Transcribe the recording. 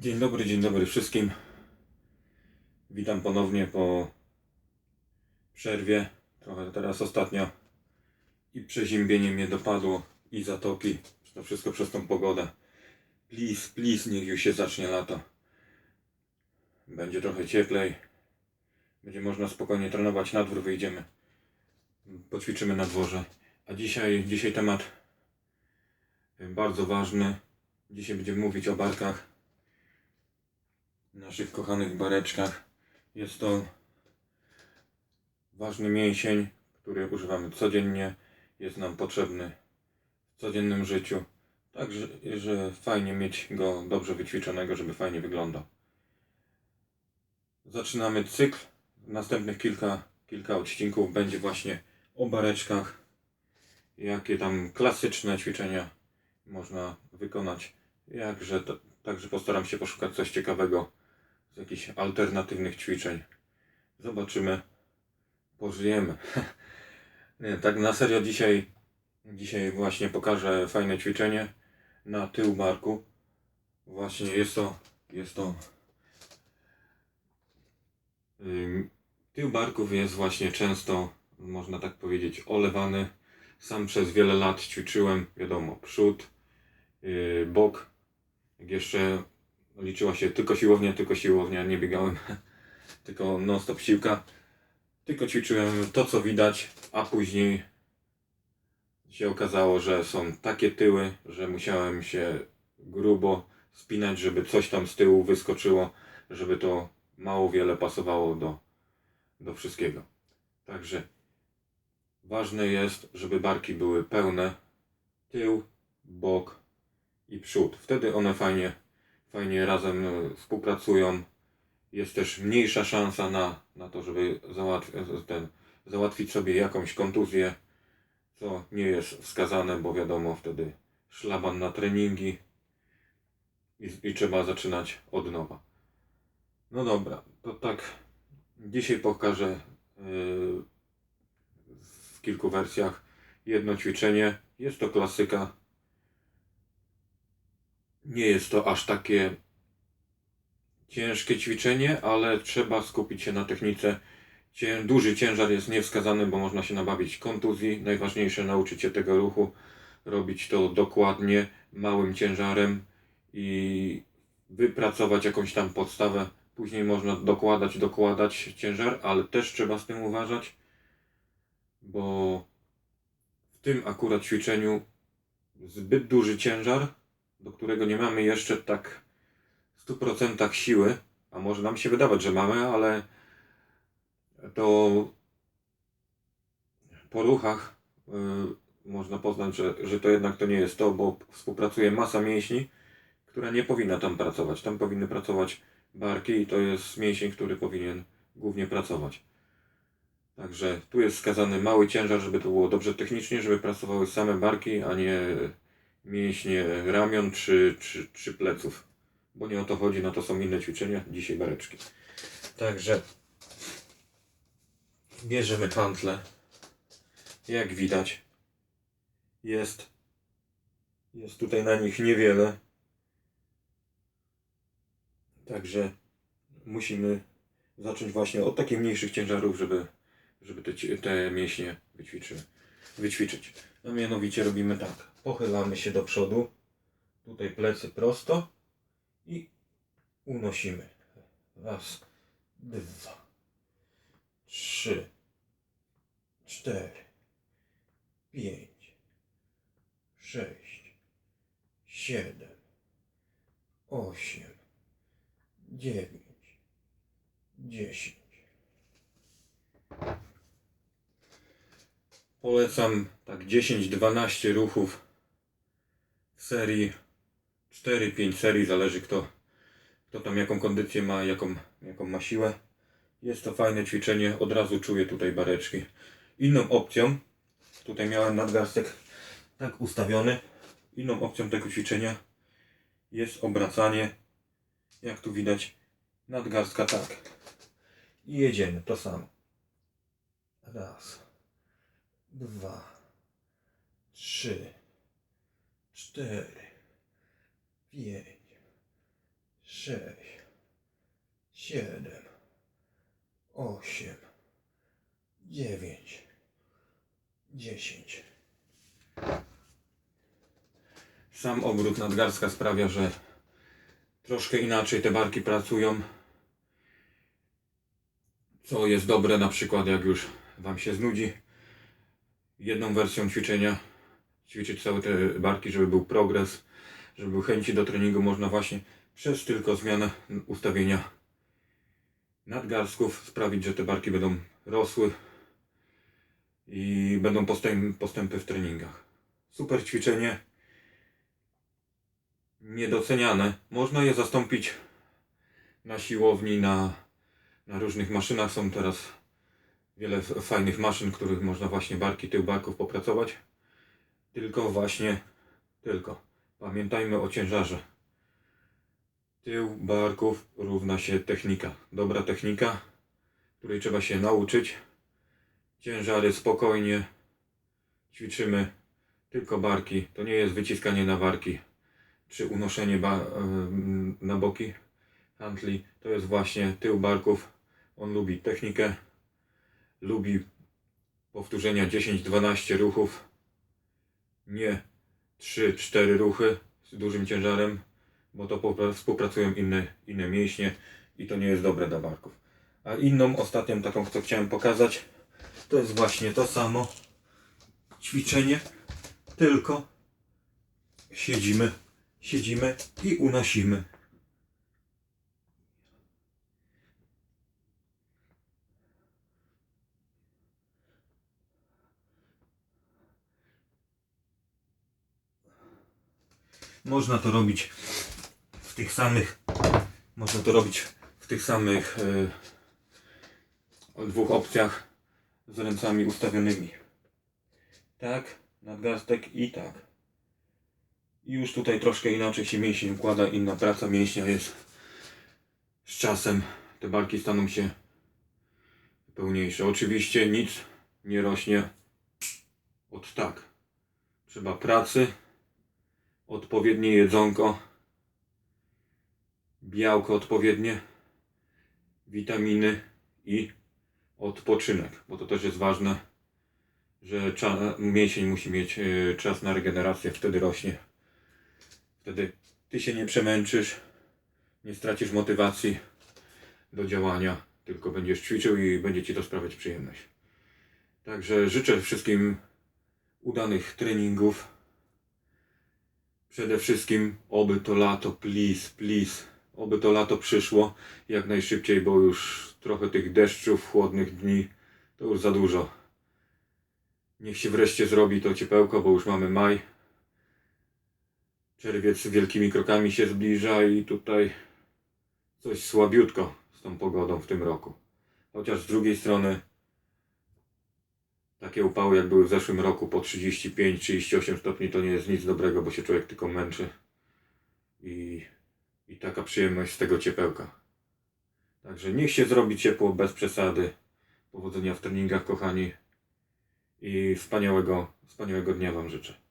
Dzień dobry, dzień dobry wszystkim. Witam ponownie po przerwie. Trochę teraz ostatnio i przeziębienie mnie dopadło i zatoki. To wszystko przez tą pogodę. Please, please, niech już się zacznie lato. Będzie trochę cieplej. Będzie można spokojnie trenować. Na dwór wyjdziemy. Poćwiczymy na dworze. A dzisiaj, dzisiaj temat bardzo ważny. Dzisiaj będziemy mówić o barkach naszych kochanych bareczkach. Jest to ważny mięsień, który używamy codziennie. Jest nam potrzebny w codziennym życiu. Także, że fajnie mieć go dobrze wyćwiczonego, żeby fajnie wyglądał. Zaczynamy cykl. Następnych kilka, kilka odcinków będzie właśnie o bareczkach. Jakie tam klasyczne ćwiczenia można wykonać. Jakże to, także postaram się poszukać coś ciekawego jakichś alternatywnych ćwiczeń. Zobaczymy. Pożyjemy. Nie, tak na serio dzisiaj, dzisiaj właśnie pokażę fajne ćwiczenie na tył barku. Właśnie jest to, jest to tył barków jest właśnie często, można tak powiedzieć, olewany. Sam przez wiele lat ćwiczyłem, wiadomo, przód, yy, bok. Jak jeszcze liczyła się tylko siłownia, tylko siłownia, nie biegałem, tylko non-stop siłka. Tylko ćwiczyłem to, co widać, a później się okazało, że są takie tyły, że musiałem się grubo spinać, żeby coś tam z tyłu wyskoczyło, żeby to mało wiele pasowało do, do wszystkiego. Także ważne jest, żeby barki były pełne, tył, bok i przód. Wtedy one fajnie, fajnie razem e, współpracują. Jest też mniejsza szansa na, na to, żeby załatw, ten, załatwić sobie jakąś kontuzję, co nie jest wskazane, bo wiadomo, wtedy szlaban na treningi i, i trzeba zaczynać od nowa. No dobra, to tak dzisiaj pokażę yy, w kilku wersjach jedno ćwiczenie. Jest to klasyka. Nie jest to aż takie ciężkie ćwiczenie, ale trzeba skupić się na technice. Duży ciężar jest niewskazany, bo można się nabawić kontuzji. Najważniejsze nauczyć się tego ruchu, robić to dokładnie, małym ciężarem i wypracować jakąś tam podstawę. Później można dokładać, dokładać ciężar, ale też trzeba z tym uważać, bo w tym akurat ćwiczeniu zbyt duży ciężar, do którego nie mamy jeszcze tak w 100% siły, a może nam się wydawać, że mamy, ale to po ruchach y, można poznać, że, że to jednak to nie jest to, bo współpracuje masa mięśni, która nie powinna tam pracować. Tam powinny pracować barki i to jest mięsień, który powinien głównie pracować. Także tu jest wskazany mały ciężar, żeby to było dobrze technicznie, żeby pracowały same barki, a nie mięśnie ramion czy, czy, czy pleców. Bo nie o to chodzi, na to są inne ćwiczenia, dzisiaj bareczki. Także bierzemy pantle. Jak widać, jest, jest tutaj na nich niewiele. Także musimy zacząć właśnie od takich mniejszych ciężarów, żeby, żeby te, te mięśnie wyćwiczy, wyćwiczyć. No mianowicie robimy tak. Pochylamy się do przodu. Tutaj plecy prosto i unosimy. Raz, dwa, trzy, cztery, pięć, sześć, siedem, osiem, dziewięć, dziesięć. Polecam tak 10-12 ruchów w serii 4-5 serii, zależy kto, kto tam jaką kondycję ma, jaką, jaką ma siłę. Jest to fajne ćwiczenie, od razu czuję tutaj bareczki. Inną opcją, tutaj miałem nadgarstek tak ustawiony, inną opcją tego ćwiczenia jest obracanie, jak tu widać, nadgarstka tak. I jedziemy, to samo. Raz, dwa, trzy, cztery, pięć, sześć, siedem, osiem, dziewięć, dziesięć. Sam obrót nadgarstka sprawia, że troszkę inaczej te barki pracują. Co jest dobre, na przykład jak już Wam się znudzi jedną wersją ćwiczenia, ćwiczyć całe te barki, żeby był progres, żeby był chęci do treningu, można właśnie przez tylko zmianę ustawienia nadgarstków sprawić, że te barki będą rosły i będą postęp, postępy w treningach. Super ćwiczenie niedoceniane. Można je zastąpić na siłowni, na, na różnych maszynach. Są teraz wiele fajnych maszyn, których można właśnie barki tył barków popracować. Tylko właśnie, tylko pamiętajmy o ciężarze. Tył barków równa się technika. Dobra technika, której trzeba się nauczyć. Ciężary spokojnie. Ćwiczymy tylko barki. To nie jest wyciskanie na barki czy unoszenie na boki handli, to jest właśnie tył barków. On lubi technikę, lubi powtórzenia 10-12 ruchów, nie 3-4 ruchy z dużym ciężarem, bo to współpracują inne, inne mięśnie i to nie jest dobre dla barków. A inną, ostatnią taką, co chciałem pokazać, to jest właśnie to samo ćwiczenie, tylko siedzimy siedzimy i unosimy. Można to robić w tych samych, można to robić w tych samych e, dwóch opcjach z ręcami ustawionymi. Tak, nadgarstek i tak. I już tutaj troszkę inaczej się mięsień układa, inna praca mięśnia jest z czasem. Te barki staną się pełniejsze. Oczywiście nic nie rośnie od tak. Trzeba pracy, odpowiednie jedzonko, białko odpowiednie, witaminy i odpoczynek, bo to też jest ważne, że mięsień musi mieć e, czas na regenerację, wtedy rośnie. Wtedy ty się nie przemęczysz, nie stracisz motywacji do działania, tylko będziesz ćwiczył i będzie ci to sprawiać przyjemność. Także życzę wszystkim udanych treningów. Przede wszystkim, oby to lato, please, please, oby to lato przyszło jak najszybciej, bo już trochę tych deszczów, chłodnych dni to już za dużo. Niech się wreszcie zrobi to ciepełko, bo już mamy maj. Czerwiec wielkimi krokami się zbliża i tutaj coś słabiutko z tą pogodą w tym roku. Chociaż z drugiej strony takie upały jak były w zeszłym roku po 35-38 stopni to nie jest nic dobrego, bo się człowiek tylko męczy i, i taka przyjemność z tego ciepełka. Także niech się zrobi ciepło bez przesady. Powodzenia w treningach kochani i wspaniałego, wspaniałego dnia Wam życzę.